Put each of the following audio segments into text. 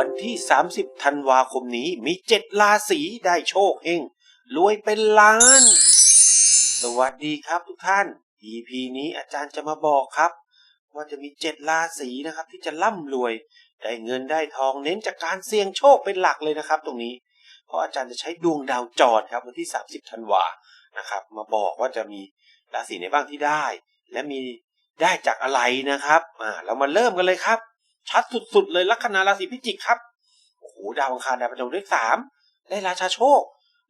วันที่ 30 ธันวาคมนี้มีเจ็ดราศีได้โชคเฮงรวยเป็นล้าน สวัสดีครับทุกท่าน EP นี้อาจารย์จะมาบอกครับ ว่าจะมีเจ็ดราศีนะครับ ที่จะร่ำรวย ได้เงินได้ทองเน้นจากการเสี่ยงโชคเป็นหลักเลยนะครับ ตรงนี้ เพราะอาจารย์จะใช้ดวงดาวจรครับวันที่ 30 ธันวานะครับ มาบอกว่าจะมีราศีไหนบ้างที่ได้ และมีได้จากอะไรนะครับอ่าเรามาเริ่มกันเลยครับ ชัดสุดๆเลยลัคนาราศีพิจิกครับโอ้โหดาวอังคารดาวประจำเลขสามได้ราชาโชค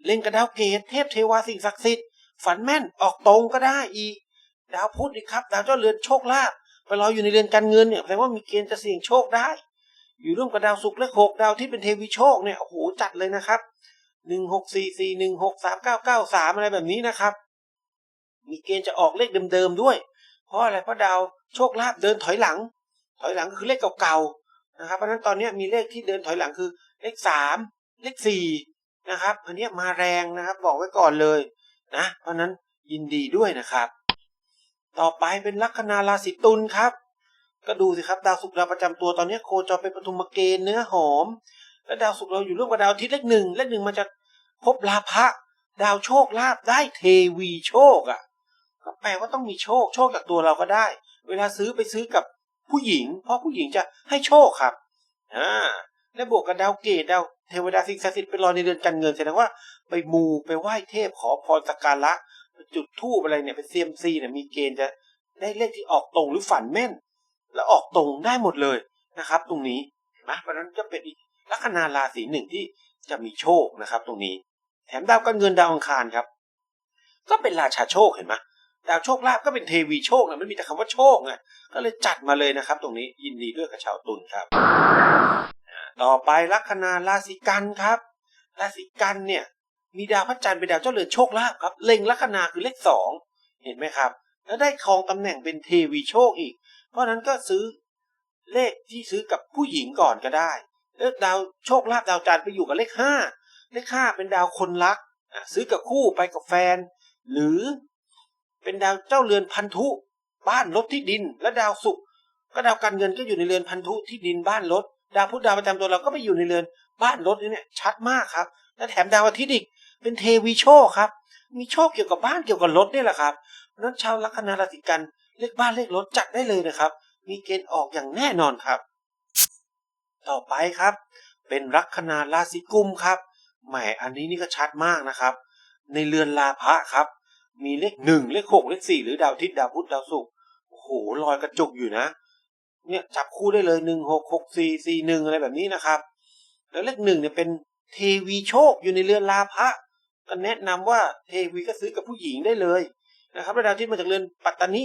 เล่นกับดาวเกตเทพเทวาสิ่งศักดิ์สิทธิ์ฝันแม่นออกตรงก็ได้อีก ดาวพุธอีกครับ ดาวเจ้าเรือนโชคลาภไปรออยู่ในเรือนการเงินเนี่ยแปลว่ามีเกณฑ์จะเสี่ยงโชคได้ อยู่ร่วมกับดาวศุกร์เลขหกดาวที่เป็นเทวีโชคเนี่ยโอ้โหจัดเลยนะครับหนึ่งหกสี่สี่หนึ่งหกสามเก้าเก้าสามอะไรแบบนี้นะครับ มีเกณฑ์จะออกเลขเดิมๆด้วย เพราะอะไรเพราะดาวโชคลาภเดินถอยหลัง ถอยหลังก็คือเลขเก่าๆนะครับเพราะฉะนั้นตอนนี้มีเลขที่เดินถอยหลังคือเลขสามเลขสี่นะครับ อันนี้มาแรงนะครับบอกไว้ก่อนเลยนะเพราะฉะนั้นยินดีด้วยนะครับ ต่อไปเป็นลัคนาราศีตุลครับ ก็ดูสิครับดาวศุกร์ดาวประจำตัวตอนนี้โคจรเป็นปฐุมเกณฑ์เนื้อหอม และดาวศุกร์เราอยู่ร่วมกับดาวอาทิตย์เลขหนึ่งเลขหนึ่งมันจะพบลาภะดาวโชคลาภได้เทวีโชคอะก็แปลว่าต้องมีโชคโชคจากตัวเราก็ได้ เวลาซื้อไปซื้อกับ ผู้หญิง เพราะผู้หญิงจะให้โชคครับอ่าและบวกกับดาวเกตดาวเทวดาสิ่งศักดิ์สิทธิ์ไปรอในเรือนการเงินแสดงว่าไปมูไปไหว้เทพขอพรสักการะจุดธูปอะไรเนี่ยไปเซียมซีเนี่ยมีเกณฑ์จะได้เลขที่ออกตรงหรือฝันแม่น แล้วออกตรงได้หมดเลยนะครับ ตรงนี้นะเพราะนั้นจะเป็นลัคนาราศีหนึ่งที่จะมีโชคนะครับ ตรงนี้ แถมดาวการเงินดาวอังคารครับ ก็เป็นราชาโชคเห็นไหม ดาวโชคลาภก็เป็นเทวีโชคนะมันมีแต่คำว่าโชคไงก็เลยจัดมาเลยนะครับ ตรงนี้ยินดีด้วยกับชาวตุลครับ ต่อไปลัคนาราศีกันครับราศีกันเนี่ยมีดาวพระจันทร์เป็นดาวเจ้าเรือนโชคลาภครับเล็งลัคนาคือเลขสองเห็นไหมครับ แล้วได้ครองตำแหน่งเป็นเทวีโชคอีก เพราะนั้นก็ซื้อเลขที่ซื้อกับผู้หญิงก่อนก็ได้แล้วดาวโชคลาภดาวจันทร์ไปอยู่กับเลขห้าเลขห้าเป็นดาวคนรักซื้อกับคู่ไปกับแฟน หรือ เป็นดาวเจ้าเรือนพันธุ บ้านรถที่ดิน และดาวศุกร์ก็ดาวการเงินก็อยู่ในเรือนพันธุที่ดินบ้านรถดาวพุธดาวประจำตัวเราก็ไปอยู่ในเรือนบ้านรถนี่เนี่ยชัดมากครับ และแถมดาวอาทิตย์อีกเป็นเทวีโชคครับ มีโชคเกี่ยวกับบ้านเกี่ยวกับรถนี่แหละครับเพราะฉะนั้นชาวลัคนาราศีกันเลขบ้านเลขรถจัดได้เลยนะครับ มีเกณฑ์ออกอย่างแน่นอนครับ ต่อไปครับ เป็นลัคนาราศีกุมครับแหมอันนี้นี่ก็ชัดมากนะครับ ในเรือนลาภะครับ มีเลขหนึ่งเลขหกเลขสี่หรือดาวทิตดาวพุธดาวศุกร์โอ้โหลอยกระจุกอยู่นะ เนี่ยจับคู่ได้เลยหนึ่งหกหกสี่สี่หนึ่งอะไรแบบนี้นะครับ แล้วเลขหนึ่งเนี่ยเป็นเทวีโชคอยู่ในเรือนลาภะก็แนะนำว่าเทวีก็ซื้อกับผู้หญิงได้เลยนะครับแล้วดาวที่มาจากเรือนปัตตานิ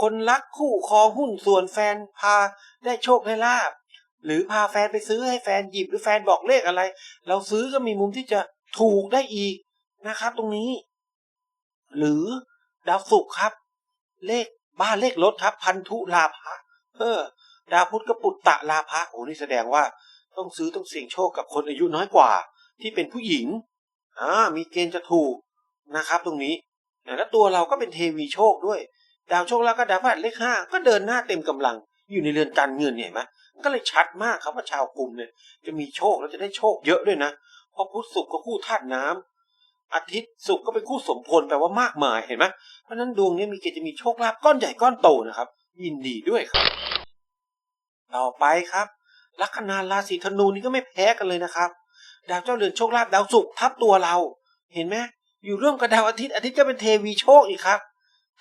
คนรักคู่ครองหุ้นส่วนแฟนพาได้โชคได้ลาบหรือพาแฟนไปซื้อให้แฟนหยิบหรือแฟนบอกเลขอะไร เราซื้อก็มีมุมที่จะถูกได้อีกนะครับ ตรงนี้ หรือดาวศุกร์ครับ เลขบ้านเลขรถครับ พันธุลาภะเออ ดาวพุธก็ปุตตะลาภะโอ้นี่แสดงว่าต้องซื้อต้องเสี่ยงโชคกับคนอายุน้อยกว่า ที่เป็นผู้หญิงอ่ามีเกณฑ์จะถูกนะครับ ตรงนี้แล้วตัวเราก็เป็นเทวีโชคด้วย ดาวโชคแล้วก็ดาวพฤหัสเลขห้าก็เดินหน้าเต็มกำลัง อยู่ในเรือนการเงินเนี่ยเห็นไหมก็เลยชัดมากครับว่าชาวกลุ่มเนี่ย จะมีโชคแล้วจะได้โชคเยอะด้วยนะเพราะพุธศุกร์ก็คู่ธาตุน้ำ อาทิตย์ศุกร์ก็เป็นคู่สมพลแปลว่ามากมายเห็นไหมเพราะนั้นดวงนี้มีเกณฑ์จะมีโชคลาภก้อนใหญ่ก้อนโตนะครับ ยินดีด้วยครับ ต่อไปครับ ลัคนาราศีธนูนี่ก็ไม่แพ้กันเลยนะครับ ดาวเจ้าเรือนโชคลาภดาวศุกร์ทับตัวเรา เห็นไหมอยู่ร่วมกับดาวอาทิตย์อาทิตย์ก็เป็นเทวีโชคอีกครับ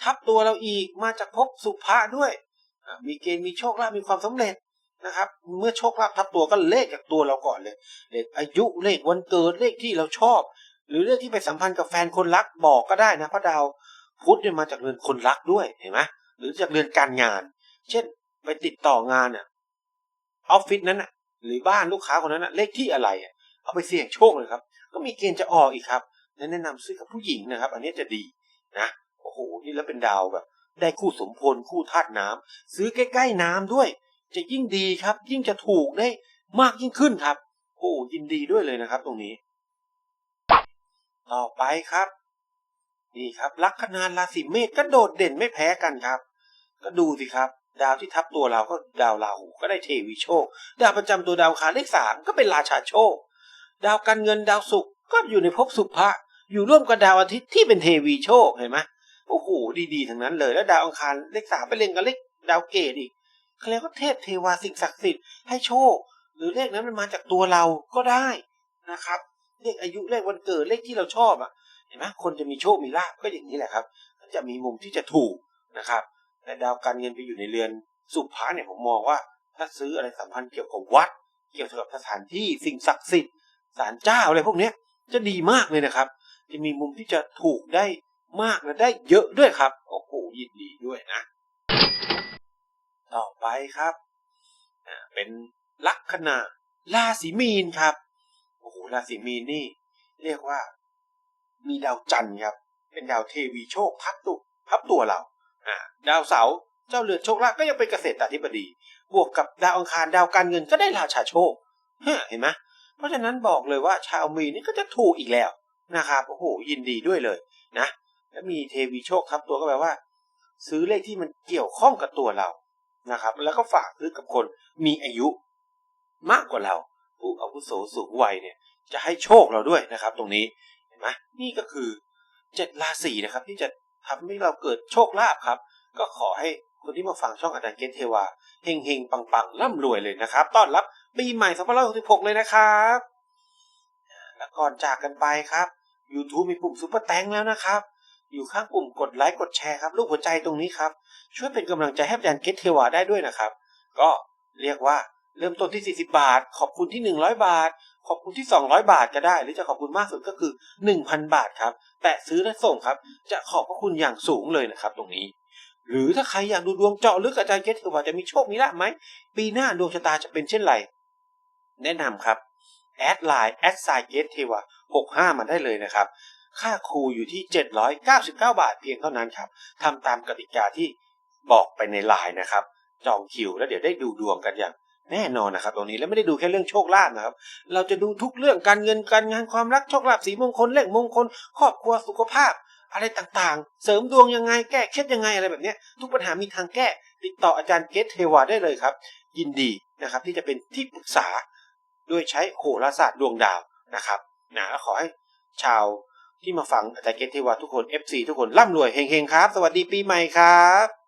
ทับตัวเราอีกมาจากภพสุภะด้วยมีเกณฑ์มีโชคลาภมีความสำเร็จนะครับ เมื่อโชคลาภทับตัวก็เลขจากตัวเราก่อนเลย เลขอายุเลขวันเกิดเลขที่เราชอบ หรือเรื่องที่ไปสัมพันธ์กับแฟนคนรักบอกก็ได้นะพระดาวพุธเนี่ยมาจากเรือนคนรักด้วยเห็นไหมหรือจากเรือนการงาน เช่นไปติดต่องานอะออฟฟิศนั้นอะ หรือบ้านลูกค้าคนนั้นอะเลขที่อะไรอะเอาไปเสี่ยงโชคเลยครับ ก็มีเกณฑ์จะออกอีกครับและแนะนำซื้อกับผู้หญิงนะครับ อันนี้จะดีนะโอ้โหนี่แล้วเป็นดาวแบบ ได้คู่สมพลคู่ธาตุน้ำซื้อใกล้ๆน้ำด้วย จะยิ่งดีครับ ยิ่งจะถูกได้มากยิ่งขึ้นครับ โอ้ยินดีด้วยเลยนะครับ ตรงนี้ ต่อไปครับ นี่ครับลัคนาราศีเมษก็โดดเด่นไม่แพ้กันครับ ก็ดูสิครับ ดาวที่ทับตัวเราก็ดาวราหูก็ได้เทวีโชค ดาวประจำตัวดาวอังคารเลขสามก็เป็นราชาโชค ดาวการเงินดาวศุกร์ก็อยู่ในภพสุภะอยู่ร่วมกับดาวอาทิตย์ที่เป็นเทวีโชคเห็นไหมโอ้โหดีๆทั้งนั้นเลยแล้วดาวอังคารเลขสามไปเล่นกับเลขดาวเกตอีกเขาเรียกว่าเทพเทวาสิ่งศักดิ์สิทธิ์ให้โชค หรือเลขนั้นมันมาจากตัวเราก็ได้นะครับ เลขอายุเลขวันเกิดเลขที่เราชอบอะเห็นไหมคนจะมีโชคมีลาภก็อย่างนี้แหละครับ จะมีมุมที่จะถูกนะครับแต่ดาวการเงินไปอยู่ในเรือนสุภาเนี่ยผมมองว่า ถ้าซื้ออะไรสัมพันธ์เกี่ยวกับวัด เกี่ยวกับสถานที่สิ่งศักดิ์สิทธิ์ศาลเจ้าอะไรพวกเนี้ยจะดีมากเลยนะครับ จะมีมุมที่จะถูกได้มากและได้เยอะด้วยครับโอ้โหยินดีด้วยนะ ต่อไปครับเป็นลัคนาราศีมีนครับ ราศีมีนนี่ เรียกว่า มีดาวจันทร์ครับ เป็นดาวเทวีโชคทับตัวทับตัวเราอ่าดาวเสาเจ้าเรือนโชคลาภก็ยังเป็นเกษตราธิบดี บวกกับดาวอังคารดาวการเงินก็ได้ราชาโชคเฮ้ยเห็นไหมเพราะฉะนั้นบอกเลยว่าชาวมีนนี่ก็จะถูกอีกแล้วนะครับโอ้โหยินดีด้วยเลยนะแล้วมีเทวีโชคทับตัวก็แปลว่า ซื้อเลขที่มันเกี่ยวข้องกับตัวเรานะครับ แล้วก็ฝากซื้อกับคนมีอายุมากกว่าเราผู้อาวุโสสูงวัยเนี่ย จะให้โชคเราด้วยนะครับ ตรงนี้เห็นไหมนี่ก็คือเจ็ดราศีนะครับ ที่จะทำให้เราเกิดโชคลาภครับ ก็ขอให้คนที่มาฟังช่องอาจารย์เกตเทวาเฮงเฮงปังปังร่ำรวยเลยนะครับ ต้อนรับปีใหม่2566 เลยนะครับ แล้วก่อนจากกันไปครับ YouTube มีปุ่มซุปเปอร์แตงแล้วนะครับ อยู่ข้างปุ่มกดไลค์กดแชร์ครับรูปหัวใจตรงนี้ครับ ช่วยเป็นกำลังใจให้อาจารย์เกตเทวาได้ด้วยนะครับ ก็เรียกว่า เริ่มต้นที่ 40 บาท ขอบคุณที่ 100 บาท ขอบคุณที่ 200 บาทก็ได้ หรือจะขอบคุณมากสุดก็คือ 1,000 บาทครับ แตะซื้อและส่งครับ จะขอบพระคุณอย่างสูงเลยนะครับ ตรงนี้ หรือถ้าใครอยากดูดวงเจาะลึกอาจารย์เกตเทวาจะมีโชคมีลาภไหม ปีหน้าดวงชะตาจะเป็นเช่นไร แนะนำครับ แอดไลน์แอดไซเกตเทวา65 มาได้เลยนะครับ ค่าครูอยู่ที่ 799 บาทเพียงเท่านั้นครับทำตามกติกาที่บอกไปในไลน์นะครับ จองคิวแล้วเดี๋ยวได้ดูดวงกันอย่าง แน่นอนนะครับตรงนี้แล้วไม่ได้ดูแค่เรื่องโชคลาภนะครับ เราจะดูทุกเรื่องการเงินการงานความรักโชคลาภสีมงคลเลขมงคล ครอบครัวสุขภาพ อะไรต่างๆ เสริมดวงยังไงแก้เคล็ดยังไงอะไรแบบนี้ทุกปัญหามีทางแก้ ติดต่ออาจารย์เกตเทวาได้เลยครับ ยินดีนะครับที่จะเป็นที่ปรึกษาด้วยใช้โหราศาสตร์ดวงดาวนะครับนะแล้วขอให้ชาวที่มาฟังอาจารย์เกตเทวาทุกคน FC ทุกคนร่ำรวยเฮงๆครับ สวัสดีปีใหม่ครับ